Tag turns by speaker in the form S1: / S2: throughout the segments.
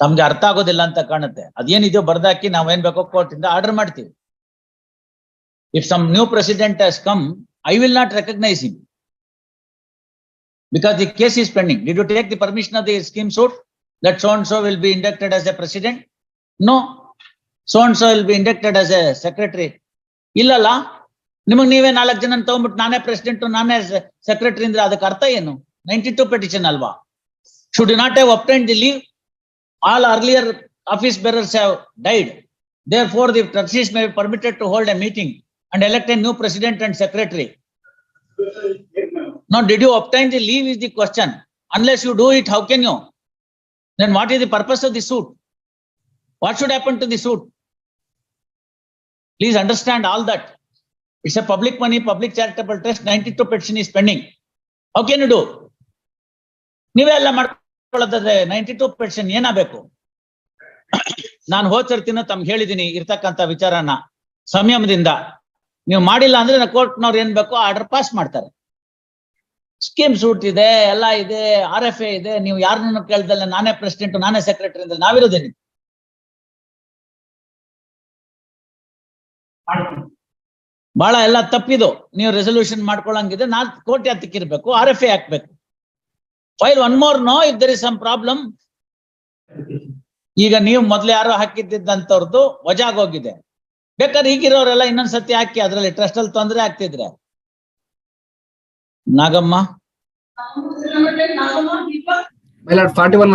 S1: ತಮ್ಗೆ ಅರ್ಥ ಆಗೋದಿಲ್ಲ ಅಂತ ಕಾಣುತ್ತೆ. ಅದೇನಿದೆಯೋ ಬರ್ದಾಕಿ ನಾವೇನ್ ಬೇಕೋ ಕೋರ್ಟಿಂದ ಆರ್ಡರ್ ಮಾಡ್ತೀವಿ. If some new president has come I will not recognise him because the case is pending Did you take the permission of the scheme suit that so and so will be inducted as a president? No. So and so will be. ಇಲ್ಲಲ್ಲ? ನಿಮಗ್ ನೀವೇ ನಾಲ್ಕು ಜನ ತಗೊಂಡ್ಬಿಟ್ಟು ನಾನೇ president ನಾನೇ secretary ಅಂದ್ರೆ ಅದಕ್ಕೆ ಅರ್ಥ ಏನು? ನೈಂಟಿ ಟು ಪೆಟಿಷನ್ ಅಲ್ವಾ? Should not have obtained the leave All earlier office bearers have died therefore the trustees may be permitted to hold a meeting and elect a new president and secretary Now, did you obtain the leave is the question. Unless you do it, how can you? Then what is the purpose of the suit? What should happen to the suit? Please understand all that. It's a public money, public charitable trust, ninety-two petition is pending. How can you do? ನೀವೇ ಎಲ್ಲ ಮಾಡ್ಕೊಳ್ಳೋದಾದ್ರೆ ninety two percent ಏನಾಗಬೇಕು? ನಾನು ಹೋಚರ್ತೀನ ತಮ್ಗೆ ಹೇಳಿದೀನಿ, ಇರ್ತಕ್ಕಂಥ ವಿಚಾರನ ಸಂಯಮದಿಂದ. ನೀವು ಮಾಡಿಲ್ಲ ಅಂದ್ರೆ ಕೋರ್ಟ್ನವ್ರು ಏನ್ ಬೇಕೋ ಆರ್ಡರ್ ಪಾಸ್ ಮಾಡ್ತಾರೆ. ಸ್ಕೀಮ್ ಸೂಟ್ ಇದೆ, ಎಲ್ಲ ಇದೆ, ಆರ್ ಎಫ್ ಎ ಇದೆ, ನೀವು ಯಾರನ್ನು ಕೇಳ್ದಲ್ಲ, ನಾನೇ ಪ್ರೆಸಿಡೆಂಟ್ ನಾನೇ ಸೆಕ್ರೆಟರಿ ಅಂದ್ರೆ ನಾವಿರೋದೇನಿ ಬಹಳ ಎಲ್ಲ ತಪ್ಪಿದು. ನೀವು ರೆಸೊಲ್ಯೂಷನ್ ಮಾಡ್ಕೊಳಂಗಿದೆ ನಾನ್ ಕೋರ್ಟ್ ಹತ್ತಿಕ್ಕಿರ್ಬೇಕು ಆರ್ ಎಫ್ ಎ ಹಾಕ್ಬೇಕು. File one more no if there is some problem ಈಗ ನೀವು ಮೊದ್ಲು ಯಾರೋ ಹಾಕಿದ್ದಂತವ್ರದ್ದು ವಜಾಗೋಗಿದೆ ಬೇಕಾದ್ರೆ ಈಗಿರೋರೆಲ್ಲ ಇನ್ನೊಂದ್ ಸತಿ ಹಾಕಿ ಅದ್ರಲ್ಲಿ ಟ್ರಸ್ಟ್ ಅಲ್ಲಿ ತೊಂದರೆ ಆಗ್ತಿದ್ರೆ. ನಾಗಮ್ಮ?
S2: ಫಾರ್ಟಿ ಒನ್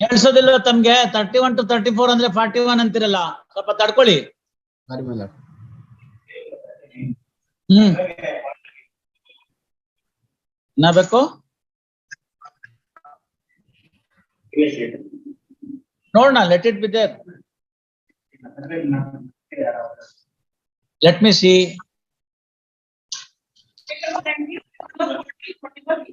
S1: ಕೇಳಿಸೋದಿಲ್ಲ ತಮ್ಗೆ thirty one to thirty four ಅಂದ್ರೆ ಫಾರ್ಟಿ ಒನ್ ಅಂತಿರಲ್ಲ. ಸ್ವಲ್ಪ ತಡ್ಕೊಳ್ಳಿ.
S2: lord.
S1: ಹ್ಮ್ ನಾ ಬೇಕು ನೋಡೋಣ let it be there let me see
S3: Page number nineteen, serial number forty, forty-one.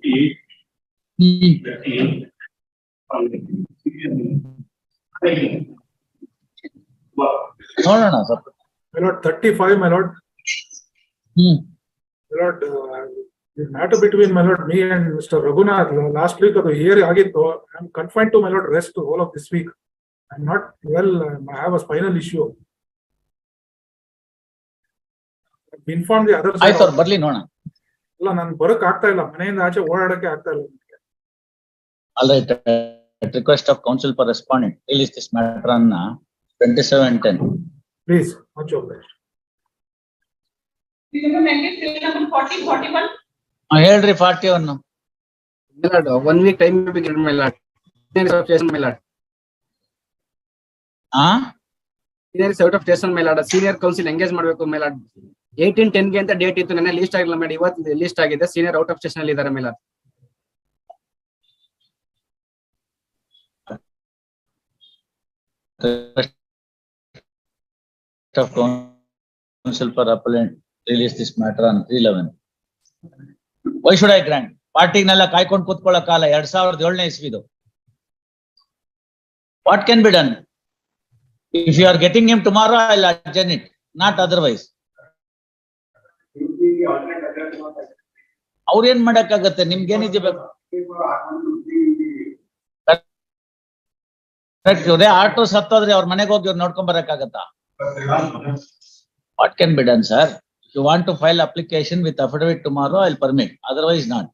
S1: ನೋಡೋಣ ಸ್ವಲ್ಪ
S4: My lord, thirty-five, my lord, uh, matter between my lord, me and Mr. Raghunath, uh, last week ಅದು hearing ಆಗಿತ್ತು, I am confined to my lord rest whole of this week. I am not well, um, I have a spinal issue. I've Informed the other
S1: ಆಯ್ತು. ಅವ್ರು ಬರ್ಲಿ ನೋಡೋಣ
S4: ಇಲ್ಲ ನಾನು ಬರಕ್ ಆಗ್ತಾ ಇಲ್ಲ, ಮನೆಯಿಂದ ಆಚೆ ಓಡಾಡಕ್ಕೆ ಆಗ್ತಾ ಇಲ್ಲ.
S1: All right at request of council for respondent release this matter on twenty seven ten
S4: Please, much obliged.
S2: lord. Senior is out of station, my lord.
S1: ಆ
S2: Senior is out of station, my lord. Senior council engage ಮಾಡ್ಬೇಕು, my lord. Eighteen ten ಗೆ ಅಂತ date ಇತ್ತು ನೆನ್ನೆ list ಆಗಿಲ್ಲ madam ಇವತ್ತು list ಆಗಿದೆ senior out of station ಅಲ್ಲಿ ಇದ್ದಾರೆ ಮೇಲೆ
S1: of council for appellant release this matter on three why should I grant ಪಾರ್ಟಿನೆಲ್ಲ ಕಾಯ್ಕೊಂಡು ಕೂತ್ಕೊಳ್ಳೋ ಕಾಲ ಎರಡ್ ಸಾವಿರದ ಏಳನೇ ಇಸ್ವಿದು. What can be done if you are getting him tomorrow I run it not otherwise ಅವ್ರೇನ್ ಮಾಡಕ್ಕಾಗತ್ತೆ? ನಿಮ್ಗೆ ಏನಿದೆ ಆಟೋ ಸತ್ತೋದ್ರೆ ಅವ್ರ ಮನೆಗೆ ಹೋಗಿ ಅವ್ರು ನೋಡ್ಕೊಂಡ್ ಬರಕ್ಕಾಗತ್ತಾ? What can be done sir If you want to file application with affidavit tomorrow, I'll permit, otherwise not.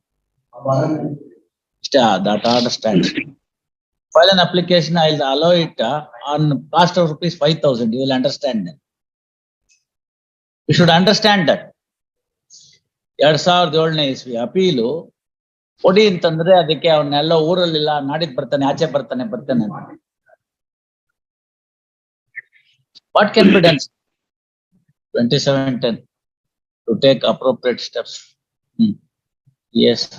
S1: Yeah, that order stands. File an application, I'll allow it uh, on cost of rupees five thousand, you will understand then. You should understand that. ಎರಡ್ ಸಾವಿರದ ಏಳನೇ ಇಸ್ವಿ ಅಪೀಲು ಕೊಡಿ ಅಂತಂದ್ರೆ ಅದಕ್ಕೆ ಅವನ್ನೆಲ್ಲ ಊರಲ್ಲಿಲ್ಲ ನಾಡಿದ್ ಬರ್ತಾನೆ ಆಚೆ ಬರ್ತಾನೆ ಬರ್ತಾನೆ what can be twenty seven ten to take appropriate steps. Hmm. Yes.